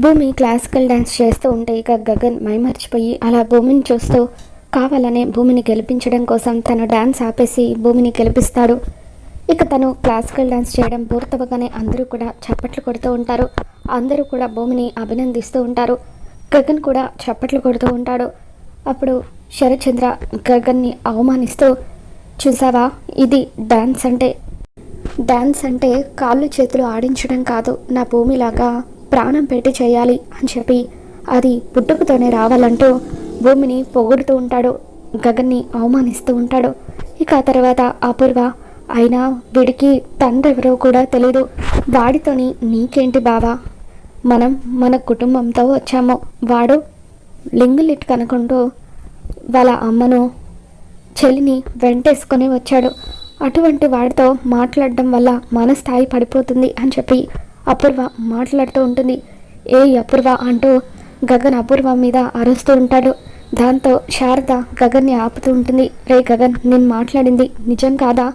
భూమి classical dance చేస్తూ ఉంటే ఇక గగన్ మైమర్చిపోయి అలా భూమిని చూస్తూ కావాలనే భూమిని గెలిపించడం కోసం తను డ్యాన్స్ ఆపేసి భూమిని గెలిపిస్తాడు. ఇక తను క్లాసికల్ డ్యాన్స్ చేయడం పూర్తవగానే అందరూ కూడా చప్పట్లు కొడుతూ ఉంటారు. అందరూ కూడా భూమిని అభినందిస్తూ ఉంటారు. గగన్ కూడా చప్పట్లు కొడుతూ ఉంటాడు. అప్పుడు శరచంద్ర గగన్ని అవమానిస్తూ చూసావా? ఇది డ్యాన్స్ అంటే డ్యాన్స్ అంటే కాళ్ళు చేతులు ఆడించడం కాదు. నా భూమిలాగా ప్రాణం పెట్టి చేయాలి అని చెప్పి అది పుట్టుకతోనే రావాలంటూ భూమిని పొగుడుతూ ఉంటాడు. గగన్ని అవమానిస్తూ ఉంటాడు. ఇక ఆ తర్వాత అపూర్వ అయినా వీడికి తండ్రి ఎవరో కూడా తెలీదు. వాడితోని నీకేంటి బావా? మనం మన కుటుంబంతో వచ్చాము. వాడు లింగులిట్ కనుకుంటూ వాళ్ళ అమ్మను చెలిని వెంటేసుకొని వచ్చాడు. అటువంటి వాడితో మాట్లాడడం వల్ల మన స్థాయి పడిపోతుంది అని చెప్పి అపూర్వ మాట్లాడుతూ ఉంటుంది. ఏ అపూర్వ అంటూ గగన్ అపూర్వ మీద అరుస్తూ ఉంటాడు. దాంతో శారద గగన్ని ఆపుతూ ఉంటుంది. రే గగన్ నేను మాట్లాడింది నిజం కాదా?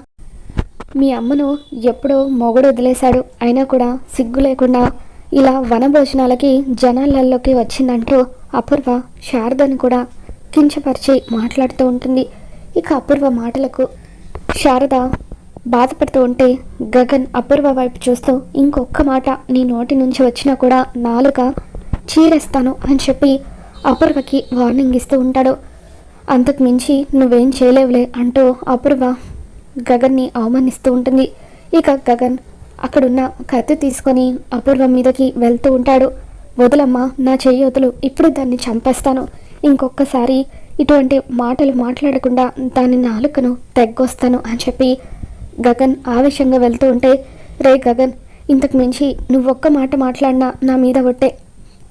మీ అమ్మను ఎప్పుడో మొగుడు వదిలేశాడు. అయినా కూడా సిగ్గు లేకుండా ఇలా వనభోజనాలకి జనాలలోకి వచ్చిందంటూ అపూర్వ శారదను కూడా కించపరిచి మాట్లాడుతూ ఉంటుంది. ఇక అపూర్వ మాటలకు శారద బాధపడుతూ ఉంటే గగన్ అపూర్వ వైపు చూస్తూ ఇంకొక మాట నీ నోటి నుంచి వచ్చినా కూడా నాలుక చీరేస్తాను అని చెప్పి అపూర్వకి వార్నింగ్ ఇస్తూ ఉంటాడు. అంతకు మించి నువ్వేం చేయలేవులే అంటూ అపూర్వ గగన్ని అవమానిస్తూ ఉంటుంది. ఇక గగన్ అక్కడున్న కత్తి తీసుకొని అపూర్వ మీదకి వెళ్తూ ఉంటాడు. వదులమ్మా నా చెయ్యి వదులు ఇప్పుడు దాన్ని చంపేస్తాను. ఇంకొకసారి ఇటువంటి మాటలు మాట్లాడకుండా దాని నాలుకను తెగ్గొస్తాను అని చెప్పి గగన్ ఆవేశంగా వెళ్తూ ఉంటే రే గగన్ ఇంతకు మించి నువ్వొక్క మాట మాట్లాడినా నా మీద ఒట్టే.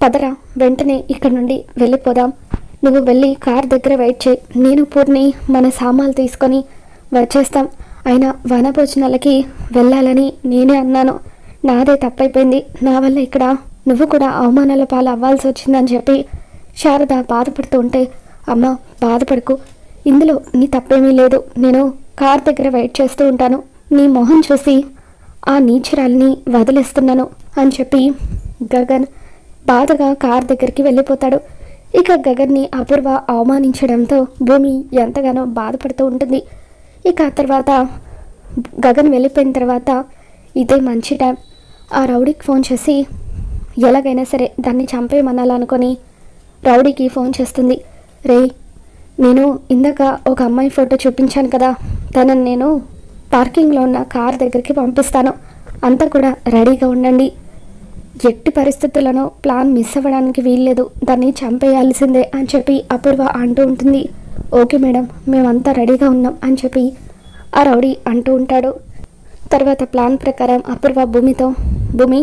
పదరా వెంటనే ఇక్కడ నుండి వెళ్ళిపోదాం. నువ్వు వెళ్ళి కార్ దగ్గర వెయిట్ చేయి. నేను పూర్ణి మన సామాన్లు తీసుకొని వచ్చేస్తాం. అయినా వనభోజనాలకి వెళ్ళాలని నేనే అన్నాను. నాదే తప్పైపోయింది. నా వల్ల ఇక్కడ నువ్వు కూడా అవమానాల పాలు అవ్వాల్సి వచ్చిందని చెప్పి శారద బాధపడుతూ ఉంటే అమ్మ బాధపడకు. ఇందులో నీ తప్పేమీ లేదు. నేను కార్ దగ్గర వెయిట్ చేస్తూ ఉంటాను. నీ మొహం చూసి ఆ నీచురాల్ని వదిలేస్తున్నాను అని చెప్పి గగన్ బాధగా కార్ దగ్గరికి వెళ్ళిపోతాడు. ఇక గగన్ని అపూర్వ అవమానించడంతో భూమి ఎంతగానో బాధపడుతూ ఉంటుంది. ఇక ఆ తర్వాత గగన్ వెళ్ళిపోయిన తర్వాత ఇదే మంచి టైం. ఆ రౌడీకి ఫోన్ చేసి ఎలాగైనా సరే దాన్ని చంపేయమనాలనుకొని రౌడీకి ఫోన్ చేస్తుంది. రే నేను ఇందాక ఒక అమ్మాయి ఫోటో చూపించాను కదా. తనని నేను పార్కింగ్లో ఉన్న కార్ దగ్గరికి పంపిస్తాను. అంతా కూడా రెడీగా ఉండండి. ఎట్టి పరిస్థితులను ప్లాన్ మిస్ అవ్వడానికి వీల్లేదు. దాన్ని చంపేయాల్సిందే అని చెప్పి అపూర్వ అంటూ ఉంటుంది. ఓకే మేడం మేమంతా రెడీగా ఉన్నాం అని చెప్పి ఆ రౌడీ అంటూ ఉంటాడు. తర్వాత ప్లాన్ ప్రకారం అపూర్వ భూమితో భూమి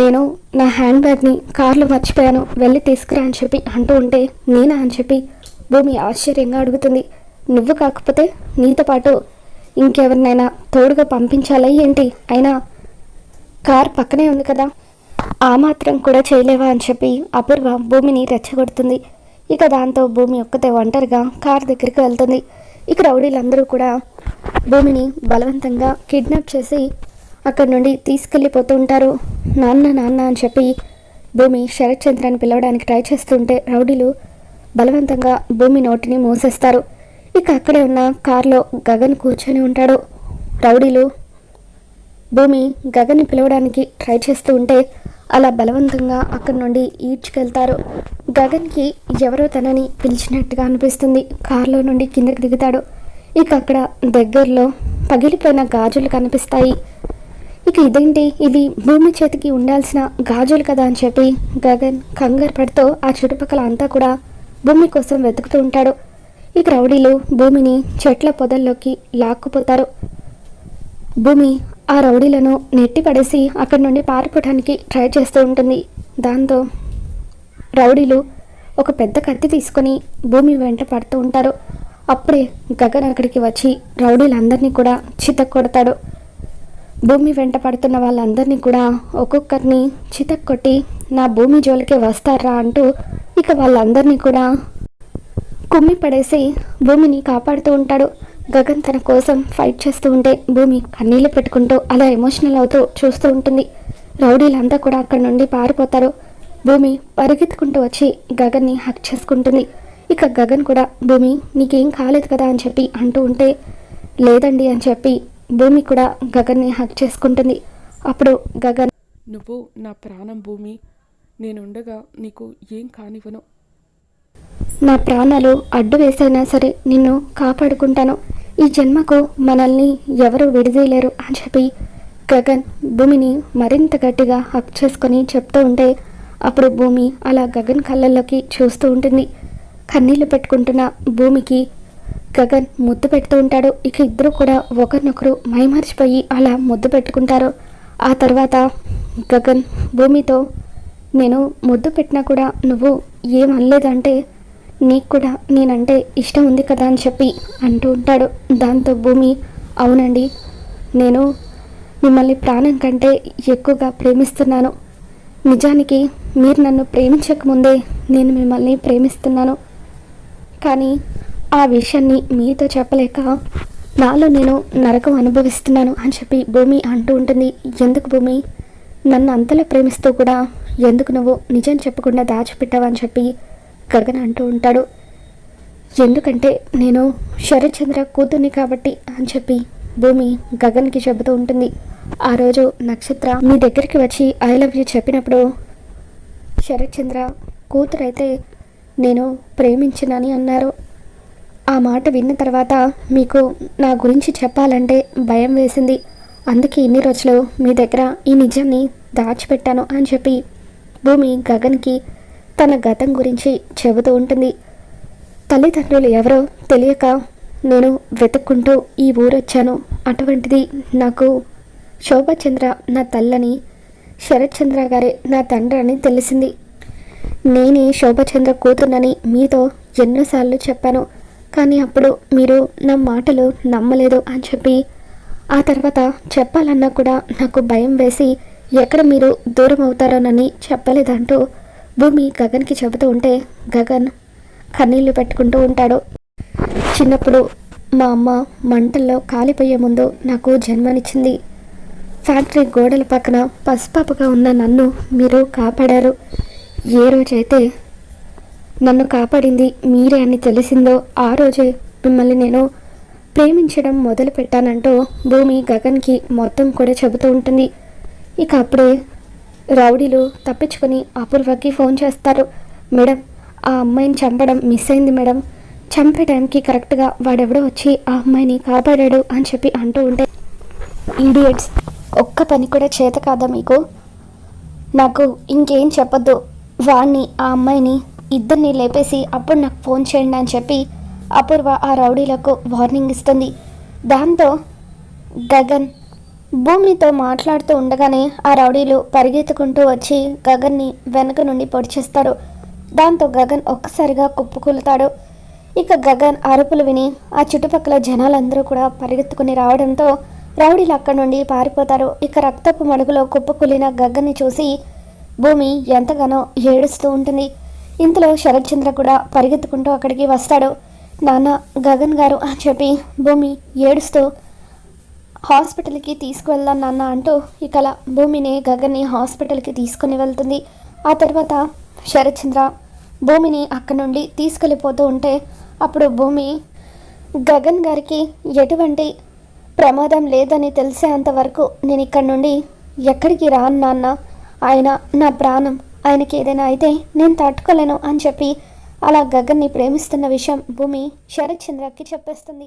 నేను నా హ్యాండ్ బ్యాగ్ని కార్లో మర్చిపోయాను. వెళ్ళి తీసుకురా అని చెప్పి అంటూ ఉంటే నేనా అని చెప్పి భూమి ఆశ్చర్యంగా అడుగుతుంది. నువ్వు కాకపోతే నీతో పాటు ఇంకెవరినైనా తోడుగా పంపించాలా ఏంటి? అయినా కార్ పక్కనే ఉంది కదా. ఆ మాత్రం కూడా చేయలేవా అని చెప్పి అపూర్వ భూమిని రెచ్చగొడుతుంది. ఇక దాంతో భూమి ఒక్కతే ఒంటరిగా కార్ దగ్గరికి వెళ్తుంది. ఇక రౌడీలందరూ కూడా భూమిని బలవంతంగా కిడ్నాప్ చేసి అక్కడి నుండి తీసుకెళ్ళిపోతూ ఉంటారు. నాన్న నాన్న అని చెప్పి భూమి శరత్ చంద్రాన్ని పిలవడానికి ట్రై చేస్తుంటే రౌడీలు బలవంతంగా భూమి నోటిని మూసేస్తారు. ఇక అక్కడే ఉన్న కారులో గగన్ కూర్చొని ఉంటాడు. రౌడీలు భూమి గగన్ని పిలవడానికి ట్రై చేస్తూ ఉంటే అలా బలవంతంగా అక్కడి నుండి ఈడ్చుకెళ్తారు. గగన్కి ఎవరో తనని పిలిచినట్టుగా అనిపిస్తుంది. కారులో నుండి కిందకి దిగుతాడు. ఇక అక్కడ దగ్గరలో పగిలిపోయిన గాజులు కనిపిస్తాయి. ఇక ఇదేంటి? ఇవి భూమి చేతికి ఉండాల్సిన గాజులు కదా అని చెప్పి గగన్ కంగారు పడుతూ ఆ చుట్టుపక్కల అంతా కూడా భూమి కోసం వెతుకుతూ ఉంటాడు. ఇక రౌడీలు భూమిని చెట్ల పొదల్లోకి లాక్కుపోతారు. భూమి ఆ రౌడీలను నెట్టి పడేసి అక్కడి నుండి పారిపోవడానికి ట్రై చేస్తూ ఉంటుంది. దాంతో రౌడీలు ఒక పెద్ద కత్తి తీసుకొని భూమి వెంట పడుతూ ఉంటారు. అప్పుడే గగన్ అక్కడికి వచ్చి రౌడీలందరినీ కూడా చితక్ కొడతాడు భూమి వెంట పడుతున్న వాళ్ళందరినీ కూడా ఒక్కొక్కరిని చితక్ కొట్టి నా భూమి జోలికి వస్తారా? అంటూ ఇక వాళ్ళందరినీ కూడా కుమ్మి పడేసి భూమిని కాపాడుతూ ఉంటాడు. గగన్ తన కోసం ఫైట్ చేస్తూ ఉంటే భూమి కన్నీళ్ళు పెట్టుకుంటూ అలా ఎమోషనల్ అవుతూ చూస్తూ ఉంటుంది. రౌడీలంతా కూడా అక్కడి నుండి పారిపోతారు. భూమి పరిగెత్తుకుంటూ వచ్చి గగన్ని హక్ చేసుకుంటుంది. ఇక గగన్ కూడా భూమి నీకేం కాలేదు కదా అని చెప్పి అంటూ ఉంటే లేదండి అని చెప్పి భూమి కూడా గగన్ని హక్ చేసుకుంటుంది. అప్పుడు గగన్ నువ్వు నా ప్రాణం భూమి. నేనుండగా నీకు ఏం కానివ్వను. నా ప్రాణాలు అడ్డు వేసైనా సరే నిన్ను కాపాడుకుంటాను. ఈ జన్మకు మనల్ని ఎవరు విడిదీయలేరు అని చెప్పి గగన్ భూమిని మరింత గట్టిగా హక్ చేసుకొని చెప్తూ ఉంటే అప్పుడు భూమి అలా గగన్ కళ్ళల్లోకి చూస్తూ ఉంటుంది. కన్నీళ్ళు పెట్టుకుంటున్న భూమికి గగన్ ముద్దు పెడుతూ ఉంటాడు. ఇక ఇద్దరు కూడా ఒకరినొకరు మైమరిచిపోయి అలా ముద్దు పెట్టుకుంటారు. ఆ తర్వాత గగన్ భూమితో నేను ముద్దు పెట్టినా కూడా నువ్వు ఏం అనలేదంటే నీకు కూడా నేనంటే ఇష్టం ఉంది కదా అని చెప్పి అంటూ ఉంటాడు. దాంతో భూమి అవునండి నేను మిమ్మల్ని ప్రాణం కంటే ఎక్కువగా ప్రేమిస్తున్నాను. నిజానికి మీరు నన్ను ప్రేమించకముందే నేను మిమ్మల్ని ప్రేమిస్తున్నాను. కానీ ఆ విషయాన్ని మీతో చెప్పలేక నాలో నేను నరకం అనుభవిస్తున్నాను అని చెప్పి భూమి అంటూ ఉంటుంది. ఎందుకు భూమి? నన్ను అంతలా ప్రేమిస్తూ కూడా ఎందుకు నువ్వు నిజం చెప్పకుండా దాచిపెట్టావని చెప్పి గగన్ అంటూ ఉంటాడు. ఎందుకంటే నేను శరత్చంద్ర కూతుర్ని కాబట్టి అని చెప్పి భూమి గగన్కి చెబుతూ ఉంటుంది. ఆ రోజు నక్షత్ర మీ దగ్గరికి వచ్చి ఐ లవ్ యూ చెప్పినప్పుడు శరత్చంద్ర కూతురైతే నేను ప్రేమించినని అన్నారు. ఆ మాట విన్న తర్వాత మీకు నా గురించి చెప్పాలంటే భయం వేసింది. అందుకే ఇన్ని రోజులు మీ దగ్గర ఈ నిజాన్ని దాచిపెట్టాను అని చెప్పి భూమి గగన్కి తన గతం గురించి చెబుతూ ఉంటుంది. తల్లిదండ్రులు ఎవరో తెలియక నేను వెతుక్కుంటూ ఈ ఊరొచ్చాను. అటువంటిది నాకు శోభచంద్ర నా తల్లని శరత్చంద్ర గారే నా తండ్రి అని తెలిసింది. నేనే శోభచంద్ర కూతుర్నని మీతో ఎన్నోసార్లు చెప్పాను. కానీ అప్పుడు మీరు నా మాటలు నమ్మలేదు అని చెప్పి ఆ తర్వాత చెప్పాలన్నా కూడా నాకు భయం వేసి ఎక్కడ మీరు దూరం అవుతారోనని చెప్పలేదంటూ భూమి గగన్కి చెబుతూ ఉంటే గగన్ కన్నీళ్ళు పెట్టుకుంటూ ఉంటాడు. చిన్నప్పుడు మా అమ్మ మంటల్లో కాలిపోయే ముందు నాకు జన్మనిచ్చింది. ఫ్యాక్టరీ గోడల పక్కన పసిపాపగా ఉన్న నన్ను మీరు కాపాడారు. ఏ రోజైతే నన్ను కాపాడింది మీరే అని తెలిసిందో ఆ రోజే మిమ్మల్ని నేను ప్రేమించడం మొదలు పెట్టానంటూ భూమి గగన్కి మొత్తం కూడా చెబుతూ ఉంటుంది. ఇక అప్పుడే రౌడీలు తప్పించుకొని అపూర్వకి ఫోన్ చేస్తారు. మేడం ఆ అమ్మాయిని చంపడం మిస్ అయింది మేడం. చంపే టైంకి కరెక్ట్గా వాడెవడో వచ్చి ఆ అమ్మాయిని కాపాడాడు అని చెప్పి అంటూ ఉంటే ఈడియట్స్ ఒక్క పని కూడా చేత కాదా మీకు? నాకు ఇంకేం చెప్పొద్దు. వాణ్ణి ఆ అమ్మాయిని ఇద్దరిని లేపేసి అప్పుడు నాకు ఫోన్ చేయండి అని చెప్పి అపూర్వ ఆ రౌడీలకు వార్నింగ్ ఇస్తుంది. దాంతో గగన్ భూమితో మాట్లాడుతూ ఉండగానే ఆ రౌడీలు పరిగెత్తుకుంటూ వచ్చి గగన్ని వెనక నుండి పొడిచేస్తారు. దాంతో గగన్ ఒక్కసారిగా కుప్పకూలుతాడు. ఇక గగన్ అరుపులు విని ఆ చుట్టుపక్కల జనాలందరూ కూడా పరిగెత్తుకుని రావడంతో రౌడీలు అక్కడి నుండి పారిపోతారు. ఇక రక్తపు మడుగులో కుప్పకూలిన గగన్ని చూసి భూమి ఎంతగానో ఏడుస్తూ ఉంటుంది. ఇంతలో శరత్చంద్ర కూడా పరిగెత్తుకుంటూ అక్కడికి వస్తాడు. నాన్న గగన్ గారు అని చెప్పి భూమి ఏడుస్తూ హాస్పిటల్కి తీసుకువెళ్దాం నాన్న అంటూ ఇకలా భూమిని గగన్ని హాస్పిటల్కి తీసుకుని వెళ్తుంది. ఆ తర్వాత శరత్చంద్ర భూమిని అక్కడి నుండి తీసుకెళ్ళిపోతూ ఉంటే అప్పుడు భూమి గగన్ గారికి ఎటువంటి ప్రమాదం లేదని తెలిసేంత వరకు నేను ఇక్కడి నుండి ఎక్కడికి రాను నాన్న. ఆయన నా ప్రాణం. ఆయనకి ఏదైనా అయితే నేను తట్టుకోలేను అని చెప్పి అలా గగన్ని ప్రేమిస్తున్న విషయం భూమి శరత్చంద్రకి చెప్పేస్తుంది.